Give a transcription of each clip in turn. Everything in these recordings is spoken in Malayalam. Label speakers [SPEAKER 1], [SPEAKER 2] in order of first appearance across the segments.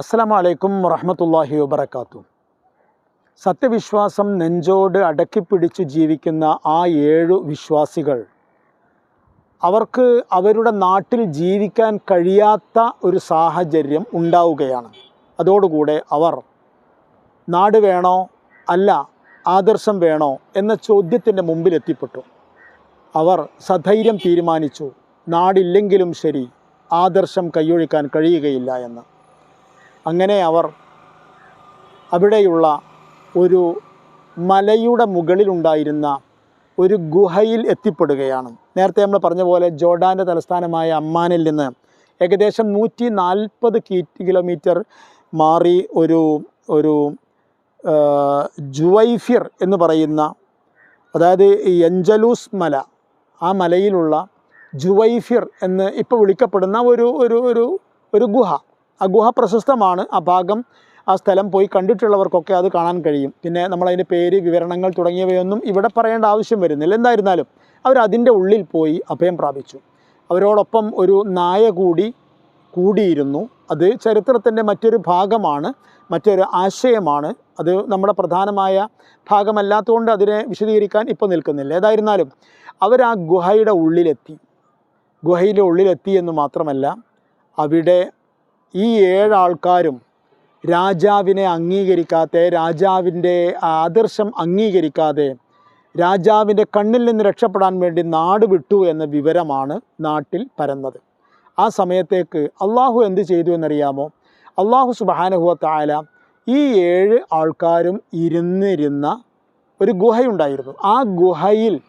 [SPEAKER 1] അസ്സാം വലൈക്കും വറഹമത്തല്ലാഹി വബർക്കാത്തു സത്യവിശ്വാസം നെഞ്ചോട് അടക്കിപ്പിടിച്ചു ജീവിക്കുന്ന ആ ഏഴു വിശ്വാസികൾ അവർക്ക് അവരുടെ നാട്ടിൽ ജീവിക്കാൻ കഴിയാത്ത ഒരു സാഹചര്യം ഉണ്ടാവുകയാണ്. അതോടുകൂടെ അവർ നാട് വേണോ അല്ല ആദർശം വേണോ എന്ന ചോദ്യത്തിന്റെ മുമ്പിൽ എത്തിപ്പെട്ടു അവർ സധൈര്യം തീരുമാനിച്ചു നാടില്ലെങ്കിലും ശരി ആദർശം കൈയൊഴിക്കാൻ കഴിയുകയില്ല എന്ന്. അങ്ങനെ അവർ അവിടെയുള്ള ഒരു മലയുടെ മുകളിലുണ്ടായിരുന്ന ഒരു ഗുഹയിൽ എത്തിപ്പെടുകയാണ്. നേരത്തെ നമ്മൾ പറഞ്ഞ പോലെ ജോർഡാന്റെ തലസ്ഥാനമായ അമ്മാനിൽ നിന്ന് ഏകദേശം നൂറ്റി നാൽപ്പത് കിലോമീറ്റർ മാറി ഒരു ഒരു ജുവൈഫിർ എന്ന് പറയുന്ന അതായത് ഈ എഞ്ചലൂസ് മല ആ മലയിലുള്ള ജുവൈഫിർ എന്ന് ഇപ്പോൾ വിളിക്കപ്പെടുന്ന ഒരു ഒരു ഒരു ഒരു ഗുഹ. ആ ഗുഹ പ്രശസ്തമാണ് ആ ഭാഗം ആ സ്ഥലം പോയി കണ്ടിട്ടുള്ളവർക്കൊക്കെ അത് കാണാൻ കഴിയും. പിന്നെ നമ്മളതിന്റെ പേര് വിവരണങ്ങൾ തുടങ്ങിയവയൊന്നും ഇവിടെ പറയേണ്ട ആവശ്യം വരുന്നില്ല. എന്തായിരുന്നാലും അവർ അതിന്റെ ഉള്ളിൽ പോയി അഭയം പ്രാപിച്ചു. അവരോടൊപ്പം ഒരു നായ കൂടി കൂടിയിരുന്നു. അത് ചരിത്രത്തിന്റെ മറ്റൊരു ഭാഗമാണ് മറ്റൊരു ആശയമാണ്. അത് നമ്മുടെ പ്രധാനമായ ഭാഗമല്ലാത്തതുകൊണ്ട് അതിനെ വിശദീകരിക്കാൻ ഇപ്പോൾ നിൽക്കുന്നില്ല. ഏതായിരുന്നാലും അവർ ആ ഗുഹയുടെ ഉള്ളിലെത്തി. ഗുഹയിലെ ഉള്ളിലെത്തി എന്ന് മാത്രമല്ല അവിടെ ഈ ഏഴാൾക്കാരും രാജാവിനെ അംഗീകരിക്കാതെ രാജാവിന്റെ ആദർശം അംഗീകരിക്കാതെ രാജാവിന്റെ കണ്ണിൽ നിന്ന് രക്ഷപ്പെടാൻ വേണ്ടി നാട് വിട്ടു എന്ന വിവരമാണ് നാട്ടിൽ പരന്നത്. ആ സമയത്തേക്ക് അള്ളാഹു എന്ത് ചെയ്തു എന്നറിയാമോ? അള്ളാഹു സുബാനഹുവ തായാല ഈ ഏഴ് ആൾക്കാരും ഇരുന്നിരുന്ന ഒരു ഗുഹയുണ്ടായിരുന്നു. ആ ഗുഹയിൽ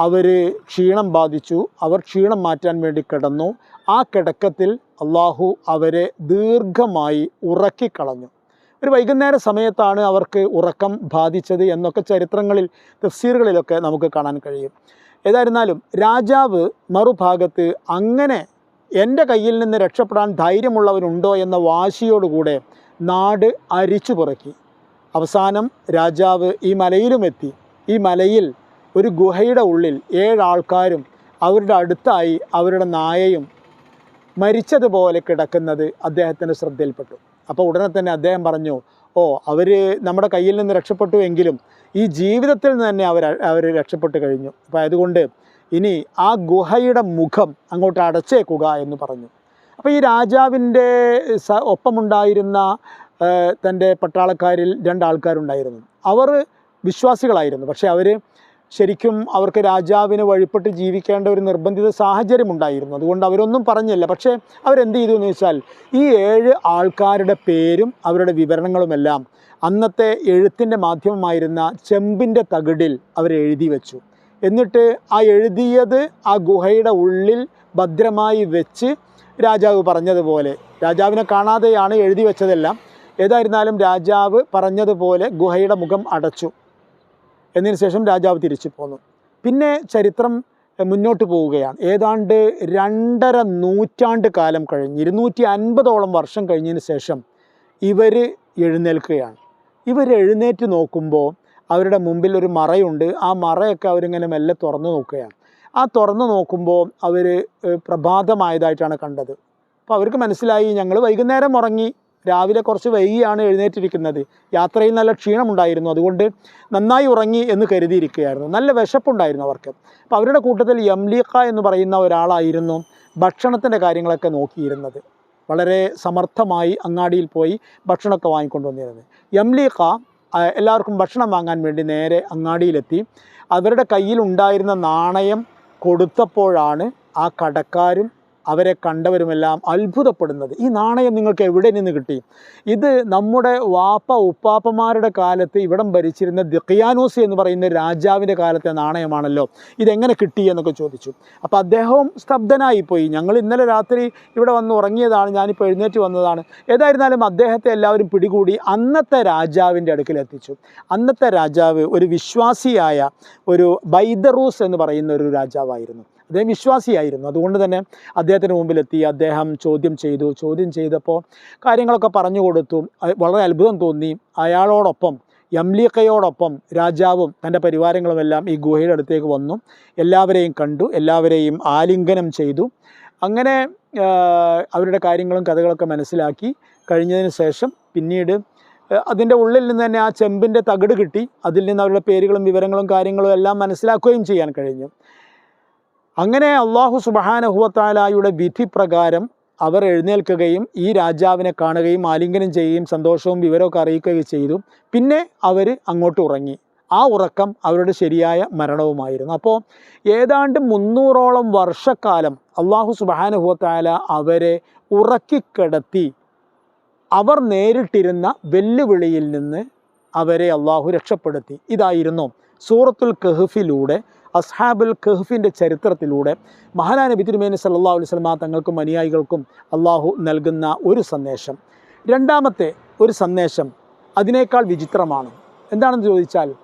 [SPEAKER 1] അവർ ക്ഷീണം ബാധിച്ചു. അവർ ക്ഷീണം മാറ്റാൻ വേണ്ടി കിടന്നു. ആ കിടക്കത്തിൽ അള്ളാഹു അവരെ ദീർഘമായി ഉറക്കിക്കളഞ്ഞു. ഒരു വൈകുന്നേര സമയത്താണ് അവർക്ക് ഉറക്കം ബാധിച്ചത് എന്നൊക്കെ ചരിത്രങ്ങളിൽ തഫ്സീറുകളിലൊക്കെ നമുക്ക് കാണാൻ കഴിയും. ഏതായിരുന്നാലും രാജാവ് മറുഭാഗത്ത് അങ്ങനെ എന്റെ കയ്യിൽ നിന്ന് രക്ഷപ്പെടാൻ ധൈര്യമുള്ളവരുണ്ടോ എന്ന വാശിയോടുകൂടെ നാട് അരിച്ചു പുറക്കി. അവസാനം രാജാവ് ഈ മലയിലുമെത്തി. ഈ മലയിൽ ഒരു ഗുഹയുടെ ഉള്ളിൽ ഏഴാൾക്കാരും അവരുടെ അടുത്തായി അവരുടെ നായയും മരിച്ചതുപോലെ കിടക്കുന്നത് അദ്ദേഹത്തിന്റെ ശ്രദ്ധയിൽപ്പെട്ടു. അപ്പോൾ ഉടനെ തന്നെ അദ്ദേഹം പറഞ്ഞു ഓ അവർ നമ്മുടെ കയ്യിൽ നിന്ന് രക്ഷപ്പെട്ടു എങ്കിലും ഈ ജീവിതത്തിൽ നിന്ന് തന്നെ അവർ അവർ രക്ഷപ്പെട്ടു കഴിഞ്ഞു. അപ്പോൾ അതുകൊണ്ട് ഇനി ആ ഗുഹയുടെ മുഖം അങ്ങോട്ട് അടച്ചേക്കുക എന്ന് പറഞ്ഞു. അപ്പോൾ ഈ രാജാവിന്റെ സ ഒപ്പമുണ്ടായിരുന്ന തന്റെ പട്ടാളക്കാരിൽ രണ്ടാൾക്കാരുണ്ടായിരുന്നു. അവർ വിശ്വാസികളായിരുന്നു. പക്ഷേ അവർ ശരിക്കും അവർക്ക് രാജാവിന് വഴിപ്പെട്ട് ജീവിക്കേണ്ട ഒരു നിർബന്ധിത സാഹചര്യം ഉണ്ടായിരുന്നു അതുകൊണ്ട് അവരൊന്നും പറഞ്ഞില്ല. പക്ഷേ അവരെന്ത് ചെയ്തു എന്ന് വെച്ചാൽ ഈ ഏഴ് ആൾക്കാരുടെ പേരും അവരുടെ വിവരണങ്ങളുമെല്ലാം അന്നത്തെ എഴുത്തിന്റെ മാധ്യമമായിരുന്ന ചെമ്പിന്റെ തകിടിൽ അവരെഴുതി വെച്ചു. എന്നിട്ട് ആ എഴുതിയത് ആ ഗുഹയുടെ ഉള്ളിൽ ഭദ്രമായി വെച്ച് രാജാവ് പറഞ്ഞതുപോലെ രാജാവിനെ കാണാതെയാണ് എഴുതി വെച്ചതെല്ലാം. ഏതായിരുന്നാലും രാജാവ് പറഞ്ഞതുപോലെ ഗുഹയുടെ മുഖം അടച്ചു. എന്നതിന് ശേഷം രാജാവ് തിരിച്ചു പോന്നു. പിന്നെ ചരിത്രം മുന്നോട്ട് പോവുകയാണ്. ഏതാണ്ട് രണ്ടര നൂറ്റാണ്ട് കാലം കഴിഞ്ഞ് ഇരുന്നൂറ്റി അൻപതോളം വർഷം കഴിഞ്ഞതിന് ശേഷം ഇവർ എഴുന്നേൽക്കുകയാണ്. ഇവർ എഴുന്നേറ്റ് നോക്കുമ്പോൾ അവരുടെ മുമ്പിൽ ഒരു മറയുണ്ട്. ആ മറയൊക്കെ അവരിങ്ങനെ മെല്ലെ തുറന്നു നോക്കുകയാണ്. ആ തുറന്നു നോക്കുമ്പോൾ അവർ പ്രഭാതമായതായിട്ടാണ് കണ്ടത്. അപ്പോൾ അവർക്ക് മനസ്സിലായി ഞങ്ങൾ വൈകുന്നേരം ഉറങ്ങി. രാവിലെ കുറച്ച് വൈകിയാണ് എഴുന്നേറ്റിരിക്കുന്നത്. യാത്രയിൽ നല്ല ക്ഷീണമുണ്ടായിരുന്നു. അതുകൊണ്ട് നന്നായി ഉറങ്ങി എന്ന് കരുതിയിരിക്കുകയായിരുന്നു. നല്ല വിശപ്പുണ്ടായിരുന്നു അവർക്ക്. അപ്പോൾ അവരുടെ കൂട്ടത്തിൽ യംലീഖ എന്ന് പറയുന്ന ഒരാളായിരുന്നു ഭക്ഷണത്തിന്റെ കാര്യങ്ങളൊക്കെ നോക്കിയിരുന്നത്. വളരെ സമർത്ഥമായി അങ്ങാടിയിൽ പോയി ഭക്ഷണമൊക്കെ വാങ്ങിക്കൊണ്ടുവന്നിരുന്നത്. യംലീഖ ആ, എല്ലാവർക്കും ഭക്ഷണം വാങ്ങാൻ വേണ്ടി നേരെ അങ്ങാടിയിലെത്തി. അവരുടെ കയ്യിലുണ്ടായിരുന്ന നാണയം കൊടുത്തപ്പോഴാണ് ആ കടക്കാരും അവരെ കണ്ടവരുമെല്ലാം അത്ഭുതപ്പെടുന്നത്. ഈ നാണയം നിങ്ങൾക്ക് എവിടെ നിന്ന് കിട്ടി? ഇത് നമ്മുടെ വാപ്പ ഉപ്പാപ്പമാരുടെ കാലത്ത് ഇവിടം ഭരിച്ചിരുന്ന ദിഖിയാനോസ് എന്ന് പറയുന്ന രാജാവിന്റെ കാലത്തെ നാണയമാണല്ലോ. ഇതെങ്ങനെ കിട്ടി എന്നൊക്കെ ചോദിച്ചു. അപ്പോൾ അദ്ദേഹവും സ്തബ്ധനായിപ്പോയി. ഞങ്ങൾ ഇന്നലെ രാത്രി ഇവിടെ വന്ന് ഉറങ്ങിയതാണ്. ഞാനിപ്പോൾ എഴുന്നേറ്റ് വന്നതാണ്. ഏതായിരുന്നാലും അദ്ദേഹത്തെ എല്ലാവരും പിടികൂടി അന്നത്തെ രാജാവിന്റെ അടുക്കൽ എത്തിച്ചു. അന്നത്തെ രാജാവ് ഒരു വിശ്വാസിയായ ഒരു ബൈദറൂസ് എന്ന് പറയുന്ന ഒരു രാജാവായിരുന്നു. അദ്ദേഹം വിശ്വാസിയായിരുന്നു. അതുകൊണ്ട് തന്നെ അദ്ദേഹത്തിന് മുമ്പിലെത്തി അദ്ദേഹം ചോദ്യം ചെയ്തു. ചോദ്യം ചെയ്തപ്പോൾ കാര്യങ്ങളൊക്കെ പറഞ്ഞു കൊടുത്തു. വളരെ അത്ഭുതം തോന്നി. അയാളോടൊപ്പം യംലീഖയോടൊപ്പം രാജാവും തന്റെ പരിവാരങ്ങളുമെല്ലാം ഈ ഗുഹയുടെ അടുത്തേക്ക് വന്നു. എല്ലാവരെയും കണ്ടു എല്ലാവരെയും ആലിംഗനം ചെയ്തു. അങ്ങനെ അവരുടെ കാര്യങ്ങളും കഥകളൊക്കെ മനസ്സിലാക്കി. കഴിഞ്ഞതിന് ശേഷം പിന്നീട് അതിന്റെ ഉള്ളിൽ നിന്ന് തന്നെ ആ ചെമ്പിന്റെ തകിട് കിട്ടി. അതിൽ നിന്ന് അവരുടെ പേരുകളും വിവരങ്ങളും കാര്യങ്ങളും എല്ലാം മനസ്സിലാക്കുകയും ചെയ്യാൻ കഴിഞ്ഞു. അങ്ങനെ അള്ളാഹു സുബഹാനഹുവത്താലായുടെ വിധി പ്രകാരം അവർ എഴുന്നേൽക്കുകയും ഈ രാജാവിനെ കാണുകയും ആലിംഗനം ചെയ്യുകയും സന്തോഷവും വിവരമൊക്കെ അറിയിക്കുകയും ചെയ്തു. പിന്നെ അവർ അങ്ങോട്ട് ഉറങ്ങി. ആ ഉറക്കം അവരുടെ ശരിയായ മരണവുമായിരുന്നു. അപ്പോൾ ഏതാണ്ട് മുന്നൂറോളം വർഷക്കാലം അള്ളാഹു സുബാനുഹുവത്താല അവരെ ഉറക്കിക്കിടത്തി അവർ നേരിട്ടിരുന്ന വെല്ലുവിളിയിൽ നിന്ന് അവരെ അള്ളാഹു രക്ഷപ്പെടുത്തി. ഇതായിരുന്നു സൂറത്തുൽ കഹഫിലൂടെ അസ്ഹാബുൽ കഹഫിന്റെ ചരിത്രത്തിലൂടെ മഹാനായ നബി തിരുമേനി സല്ലല്ലാഹു അലൈഹി വസല്ലമ തങ്ങൾക്കും അനുയായികൾക്കും അള്ളാഹു നൽകുന്ന ഒരു സന്ദേശം. രണ്ടാമത്തെ ഒരു സന്ദേശം അതിനേക്കാൾ വിചിത്രമാണ്. എന്താണെന്ന് ചോദിച്ചാൽ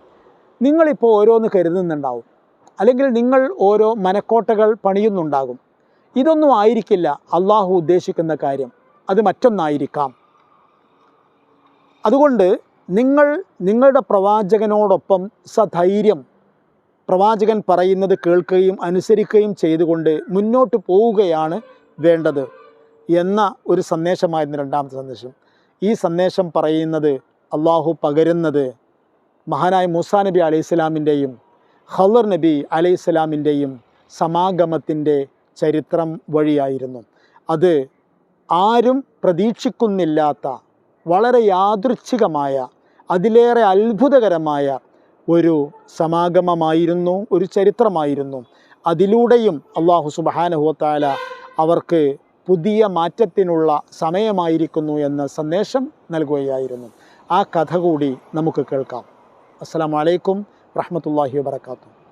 [SPEAKER 1] നിങ്ങളിപ്പോൾ ഓരോന്ന് കരുതുന്നുണ്ടാവും. അല്ലെങ്കിൽ നിങ്ങൾ ഓരോ മനക്കോട്ടകൾ പണിയുന്നുണ്ടാകും. ഇതൊന്നും ആയിരിക്കില്ല അള്ളാഹു ഉദ്ദേശിക്കുന്ന കാര്യം. അത് മറ്റൊന്നായിരിക്കാം. അതുകൊണ്ട് നിങ്ങൾ നിങ്ങളുടെ പ്രവാചകനോടൊപ്പം സധൈര്യം പ്രവാചകൻ പറയുന്നത് കേൾക്കുകയും അനുസരിക്കുകയും ചെയ്തുകൊണ്ട് മുന്നോട്ട് പോവുകയാണ് വേണ്ടത് എന്ന ഒരു സന്ദേശമായിരുന്നു രണ്ടാമത്തെ സന്ദേശം. ഈ സന്ദേശം പറയുന്നത് അള്ളാഹു പകരുന്നത് മഹാനായ മൂസാ നബി അലൈഹി സ്വലാമിന്റെയും ഖദർ നബി അലൈഹി സ്വലാമിന്റെയും സമാഗമത്തിന്റെ ചരിത്രം വഴിയായിരുന്നു. അത് ആരും പ്രതീക്ഷിക്കുന്നില്ലാത്ത വളരെ യാദൃച്ഛികമായ അതിലേറെ അത്ഭുതകരമായ ഒരു സമാഗമമായിരുന്നു ഒരു ചരിത്രമായിരുന്നു. അതിലൂടെയും അള്ളാഹു സുബഹാനഹുവത്താല അവർക്ക് പുതിയ മാറ്റത്തിനുള്ള സമയമായിരിക്കുന്നു എന്ന സന്ദേശം നൽകുകയായിരുന്നു. ആ കഥ കൂടി നമുക്ക് കേൾക്കാം. അസ്സാം വലൈക്കും വറഹമത്തല്ലാഹി വാത്തു